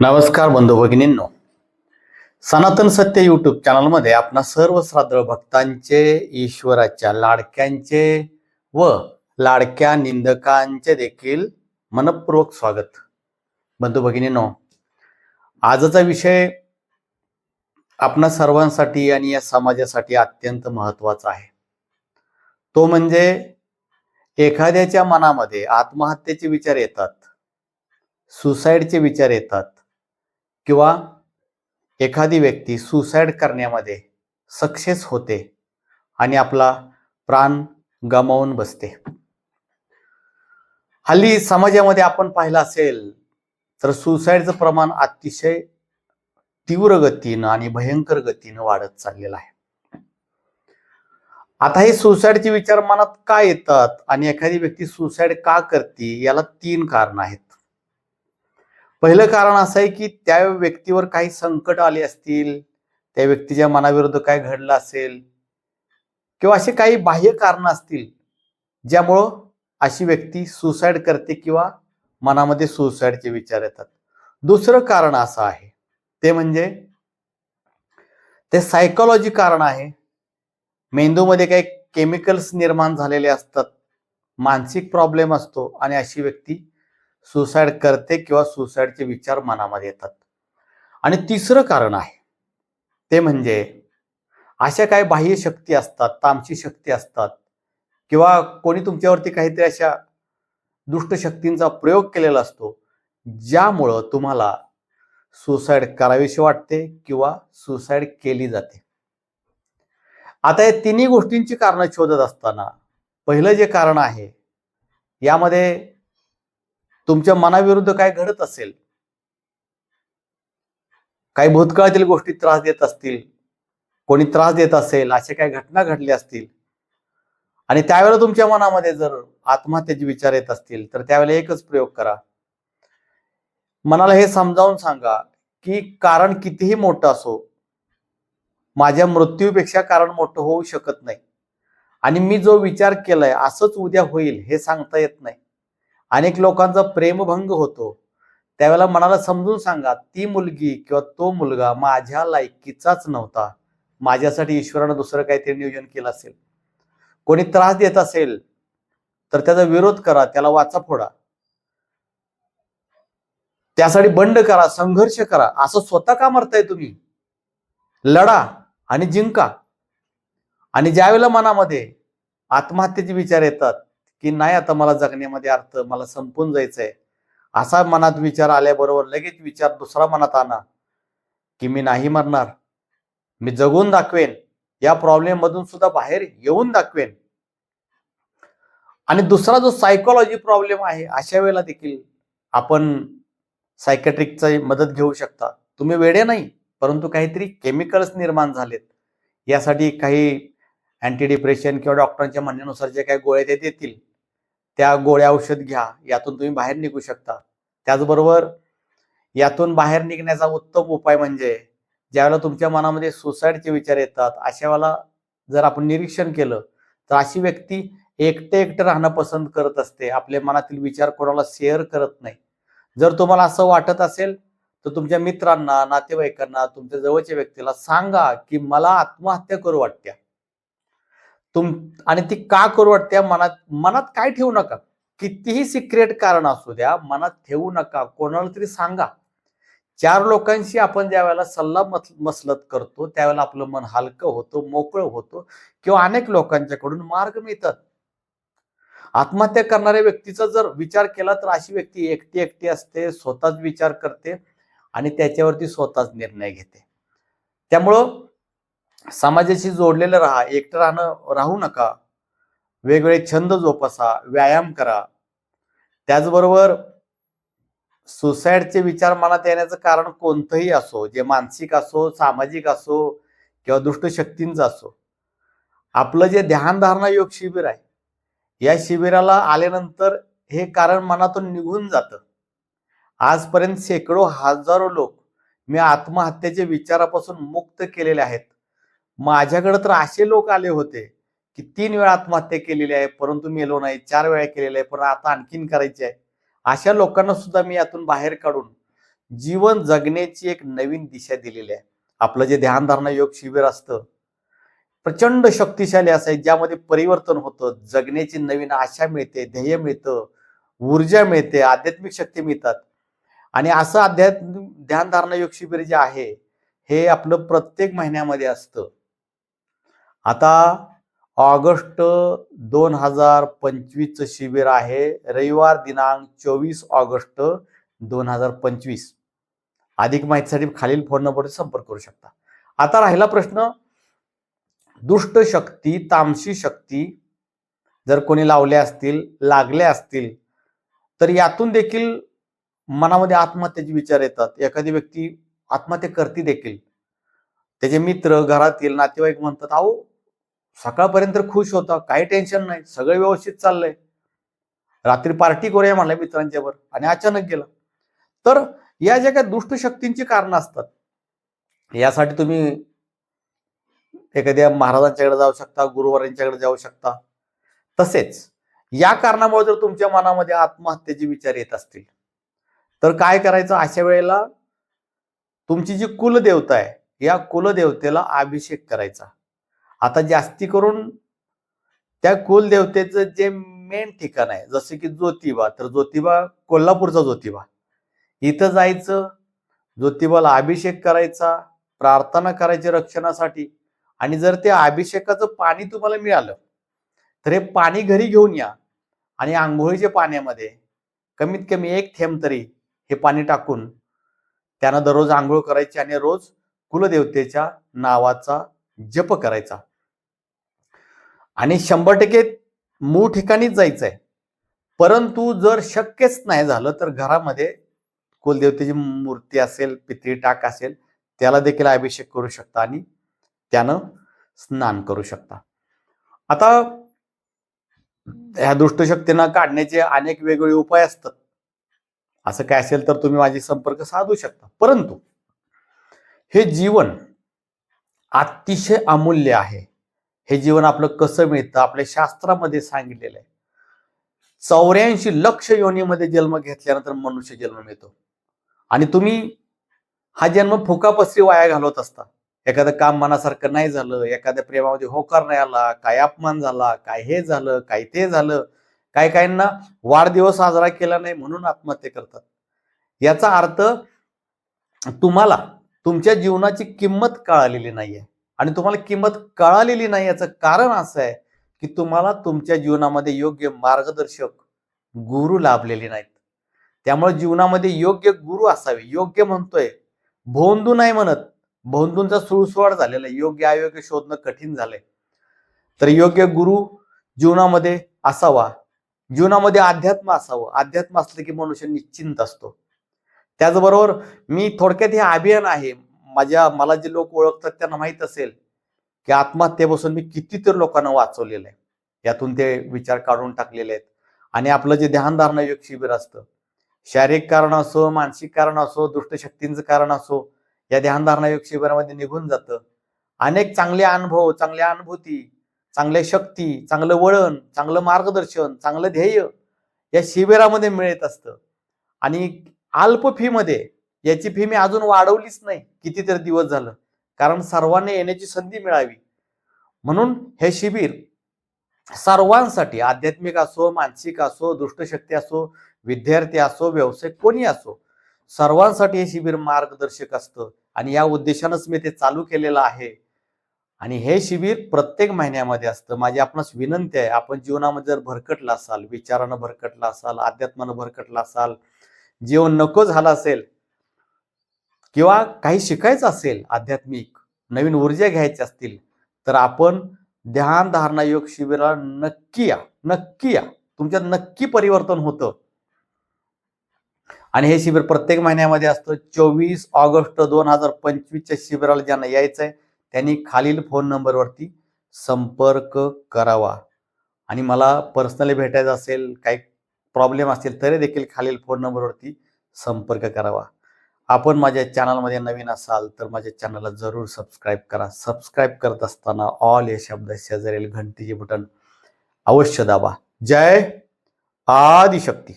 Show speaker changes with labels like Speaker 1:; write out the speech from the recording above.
Speaker 1: नमस्कार बंधू भगिनींनो. सनातन सत्य यूट्यूब चॅनलमध्ये आपणा सर्व श्राद्ध भक्तांचे ईश्वराच्या लाडक्यांचे व लाडक्या निंदकांचे देखील मनपूर्वक स्वागत. बंधू भगिनींनो आजचा विषय आपणा सर्वांसाठी आणि या समाजासाठी अत्यंत महत्त्वाचा आहे. तो म्हणजे एखाद्याच्या मनामध्ये आत्महत्येचे विचार येतात सुसाईडचे विचार येतात किंवा एखादी व्यक्ती सुसाईड करण्यामध्ये सक्सेस होते आणि आपला प्राण गमावून बसते. हल्ली समाजामध्ये आपण पाहिलं असेल तर सुसाईडचं प्रमाण अतिशय तीव्र गतीनं आणि भयंकर गतीनं वाढत चाललेलं आहे. आता हे सुसाईडचे विचार मनात का येतात आणि एखादी व्यक्ती सुसाईड का करते याला तीन कारण आहेत. पहिलं कारण असं आहे की त्या व्यक्तीवर काही संकट आले असतील त्या व्यक्तीच्या मनाविरुद्ध काय घडलं असेल किंवा असे काही बाह्य कारण असतील ज्यामुळं अशी व्यक्ती सुसाईड करते किंवा मनामध्ये सुसाईडचे विचार येतात. दुसरं कारण असं आहे ते म्हणजे ते सायकोलॉजी कारण आहे. मेंदूमध्ये काही केमिकल्स निर्माण झालेले असतात मानसिक प्रॉब्लेम असतो आणि अशी व्यक्ती सुसाईड करते किंवा सुसाईडचे विचार मनामध्ये येतात. आणि तिसरं कारण आहे. ते म्हणजे अशा काही बाह्य शक्ती असतात तामसी शक्ती असतात किंवा कोणी तुमच्यावरती काहीतरी अशा दुष्ट शक्तींचा प्रयोग केलेला असतो ज्यामुळं तुम्हाला सुसाईड करावीशी वाटते किंवा सुसाईड केली जाते. आता या तिन्ही गोष्टींची कारणं शोधत असताना पहिलं जे कारण आहे यामध्ये तुमच्या मनाविरुद्ध काय घडत असेल? काही भूतकाळातील गोष्टी त्रास देत असतील कोणी त्रास देत असेल अशा काही घटना घडल्या असतील. आणि त्यावेळेला तुमच्या मनामध्ये जर आत्महत्येचे विचार येत असतील तर त्यावेळेला एकच प्रयोग करा. मनाला हे समजावून सांगा की कारण कितीही मोठं असो माझ्या मृत्यूपेक्षा कारण मोठं होऊ शकत नाही. आणि मी जो विचार केलाय असंच उद्या होईल हे सांगता येत नाही. अनेक लोकांचा प्रेमभंग होतो. त्यावेळेला मनाला समजून सांगा ती मुलगी किंवा तो मुलगा माझ्या लायकीचाच नव्हता. माझ्यासाठी ईश्वरानं दुसरं काहीतरी नियोजन केलं असेल. कोणी त्रास देत असेल तर त्याचा विरोध करा त्याला वाचा फोडा. त्यासाठी बंड करा संघर्ष करा. असं स्वतः का मरताय तुम्ही? लढा आणि जिंका. आणि ज्यावेळेला मनामध्ये आत्महत्येचे विचार येतात की नाही आता मला जगण्यामध्ये अर्थ मला संपून जायचं आहे असा मनात विचार आल्याबरोबर लगेच विचार दुसरा मनात आणा की मी नाही मरणार. मी जगून दाखवेन. या प्रॉब्लेम मधून सुद्धा बाहेर येऊन दाखवेन. आणि दुसरा जो सायकोलॉजी प्रॉब्लेम आहे अशा वेळेला देखील आपण सायकॅट्रिकचा मदत घेऊ शकता. तुम्ही वेडे नाही परंतु काहीतरी केमिकल्स निर्माण झालेत. यासाठी काही अँटी डिप्रेशन किंवा डॉक्टरांच्या म्हणण्यानुसार जे काही गोळ्या ते देतील त्या गोळ्या औषध घ्या यातून तुम्ही बाहेर निघू शकता. त्याचबरोबर यातून बाहेर निघण्याचा उत्तम उपाय म्हणजे ज्यावेळेला तुमच्या मनामध्ये सुसाईडचे विचार येतात अशा वेळेला जर आपण निरीक्षण केलं तर अशी व्यक्ती एकटे एकटं राहणं पसंत करत असते. आपल्या मनातील विचार कोणाला शेअर करत नाही. जर तुम्हाला असं वाटत असेल तर तुमच्या मित्रांना नातेवाईकांना तुमच्या जवळच्या व्यक्तीला सांगा की मला आत्महत्या करू वाटत्या. तुम आणि ती का करू वाटते? मनात मनात काय ठेवू नका? कितीही सिक्रेट कारण असू द्या मनात ठेवू नका. कोणाला तरी सांगा. चार लोकांशी आपण ज्या वेळेला सल्ला मसलत करतो त्यावेळेला आपलं मन हलकं होतं मोकळं होतं किंवा अनेक लोकांच्याकडून मार्ग मिळतात. आत्महत्या करणाऱ्या व्यक्तीचा जर विचार केला तर अशी व्यक्ती एकटी एकटी असते स्वतःच विचार करते आणि त्याच्यावरती स्वतःच निर्णय घेते. त्यामुळं समाजाशी जोडलेलं राहा एकटं राहणं राहू नका. वेगवेगळे छंद जोपासा व्यायाम करा. त्याचबरोबर सुसाईडचे विचार मनात येण्याचं कारण कोणतंही असो जे मानसिक असो सामाजिक असो किंवा दुष्टशक्तींचं असो आपलं जे ध्यानधारणा योग शिबिर आहे या शिबिराला आल्यानंतर हे कारण मनातून निघून जातं. आजपर्यंत शेकडो हजारो लोक मी आत्महत्येच्या विचारापासून मुक्त केलेले आहेत. माझ्याकडे तर असे लोक आले होते की तीन वेळा आत्महत्या केलेली आहे परंतु मेलो नाही. चार वेळा केलेले आहे पण आता आणखीन करायची आहे. अशा लोकांना सुद्धा मी यातून बाहेर काढून जीवन जगण्याची एक नवीन दिशा दिलेली आहे. आपलं जे ध्यानधारणा योग शिबिर असतं प्रचंड शक्तिशाली असं आहे ज्यामध्ये परिवर्तन होतं जगण्याची नवीन आशा मिळते ध्येय मिळतं ऊर्जा मिळते आध्यात्मिक शक्ती मिळतात. आणि असं आध्यात्मिक ध्यानधारणा योग शिबिर जे आहे हे आपलं प्रत्येक महिन्यामध्ये असतं. आता ऑगस्ट दोन हजार पंचवीसचं शिबिर आहे. रविवार दिनांक चोवीस ऑगस्ट दोन हजार पंचवीस. अधिक माहितीसाठी खालील फोन नंबरवर संपर्क करू शकता. आता राहिला प्रश्न. दुष्ट शक्ती तामसी शक्ती जर कोणी लावल्या असतील लागल्या असतील तर यातून देखील मनामध्ये आत्महत्येचे विचार येतात. एखादी व्यक्ती आत्महत्या करते देखील. त्याचे मित्र घरातील नातेवाईक म्हणतात अहो सकाळपर्यंत खुश होता काही टेन्शन नाही सगळं व्यवस्थित चाललंय. रात्री पार्टी करूया म्हणलं मित्रांच्या वर आणि अचानक गेला. तर या ज्या काही दुष्ट शक्तींची कारणं असतात यासाठी तुम्ही एखाद्या महाराजांच्याकडे जाऊ शकता गुरुवारांच्याकडे जाऊ शकता. तसेच या कारणामुळे जर तुमच्या मनामध्ये आत्महत्येचे विचार येत असतील तर काय करायचं? अशा वेळेला तुमची जी कुलदेवता आहे या कुलदेवतेला अभिषेक करायचा. आता जास्ती करून त्या कुलदेवतेचं जे मेन ठिकाण आहे जसे की ज्योतिबा तर ज्योतिबा कोल्हापूरचा ज्योतिबा. इथं जायचं ज्योतिबाला अभिषेक करायचा प्रार्थना करायची रक्षणासाठी. आणि जर ते अभिषेकाचं पाणी तुम्हाला मिळालं तर हे पाणी घरी घेऊन या. आणि आंघोळीच्या पाण्यामध्ये कमीत कमी एक थेंब तरी हे पाणी टाकून त्यानं दररोज आंघोळ करायची आणि रोज कुलदेवतेच्या नावाचा जप करायचा. आणि शंभर टक्के मूळ ठिकाणीच जायचं आहे परंतु जर शक्यच नाही झालं तर घरामध्ये कुलदेवतेची मूर्ती असेल पितळी टाक असेल त्याला देखील अभिषेक करू शकता आणि त्यानं स्नान करू शकता. आता ह्या दुष्टशक्तींना काढण्याचे अनेक वेगवेगळे उपाय असतात. असं काय असेल तर तुम्ही माझी संपर्क साधू शकता. परंतु हे जीवन अतिशय अमूल्य आहे. हे जीवन आपलं कसं मिळतं? आपल्या शास्त्रामध्ये सांगितलेलं आहे. चौऱ्याऐंशी लक्ष योनीमध्ये जन्म घेतल्यानंतर मनुष्य जन्म मिळतो. आणि तुम्ही हा जन्म फुकापसरी वाया घालवत असता. एखादं काम मनासारखं नाही झालं एखाद्या प्रेमामध्ये होकार नाही आला काय अपमान झाला काय हे झालं काय ते झालं काही काहींना वाढदिवस साजरा केला नाही म्हणून आत्महत्या करतात. याचा अर्थ तुम्हाला तुमच्या जीवनाची किंमत कळालेली नाहीये. आणि तुम्हाला किंमत कळालेली नाही याचं कारण असं आहे की तुम्हाला तुमच्या जीवनामध्ये योग्य मार्गदर्शक गुरु लाभलेले नाहीत. त्यामुळे जीवनामध्ये योग्य गुरु असावे. योग्य म्हणतोय. भोंदू नाही म्हणत. भोंदूंचा सुळसुवाड झालेला आहे. योग्य अयोग्य शोधणं कठीण झालंय. तर योग्य गुरु जीवनामध्ये असावा. जीवनामध्ये अध्यात्म असावं. अध्यात्म असलं की मनुष्य निश्चिंत असतो. त्याचबरोबर मी थोडक्यात हे अभियान आहे. माझ्या मला जे लोक ओळखतात त्यांना माहीत असेल की आत्महत्येपासून मी कितीतरी लोकांना वाचवलेलं आहे. यातून ते विचार काढून टाकलेले आहेत. आणि आपलं जे ध्यानधारणा योग शिबिर असतं शारीरिक कारण असो मानसिक कारण असो दुष्टशक्तींचं कारण असो या ध्यानधारणा योग शिबिरामध्ये निघून जातं. अनेक चांगले अनुभव चांगल्या अनुभूती चांगल्या शक्ती चांगलं वळण चांगलं मार्गदर्शन चांगलं ध्येय या शिबिरामध्ये मिळत असतं. आणि अल्प फीमध्ये याची फी मी अजून वाढवलीच नाही. कितीतरी दिवस झालं. कारण सर्वांना येण्याची संधी मिळावी. म्हणून हे शिबिर सर्वांसाठी आध्यात्मिक असो मानसिक असो दुष्टशक्ती असो विद्यार्थी असो व्यावसायिक कोणी असो सर्वांसाठी हे शिबिर मार्गदर्शक असतं. आणि या उद्देशानंच मी ते चालू केलेलं आहे. आणि हे शिबिर प्रत्येक महिन्यामध्ये असतं. माझी आपणास विनंती आहे आपण जीवनामध्ये जर भरकटला असाल विचारानं भरकटला असाल अध्यात्मानं भरकटला असाल जीवन नको झालं असेल किंवा काही शिकायचं असेल आध्यात्मिक नवीन ऊर्जा घ्यायची असतील तर आपण ध्यान धारणा योग शिबिराला नक्की या नक्की या. तुमच्यात नक्की परिवर्तन होतं. आणि हे शिबिर प्रत्येक महिन्यामध्ये असतं. चोवीस ऑगस्ट दोन हजार पंचवीसच्या शिबिराला ज्यांना यायचं आहे त्यांनी खालील फोन नंबरवरती संपर्क करावा. आणि मला पर्सनली भेटायचं असेल काही प्रॉब्लेम असतील तरी देखील खालील फोन नंबरवरती संपर्क करावा. आपण माझ्या चॅनलमध्ये नवीन असाल तर माझ्या चॅनलला जरूर सबस्क्राईब करा. सबस्क्राईब करत असताना ऑल या शब्द शेजारील घंटीचे बटन अवश्य दाबा. जय आदिशक्ती.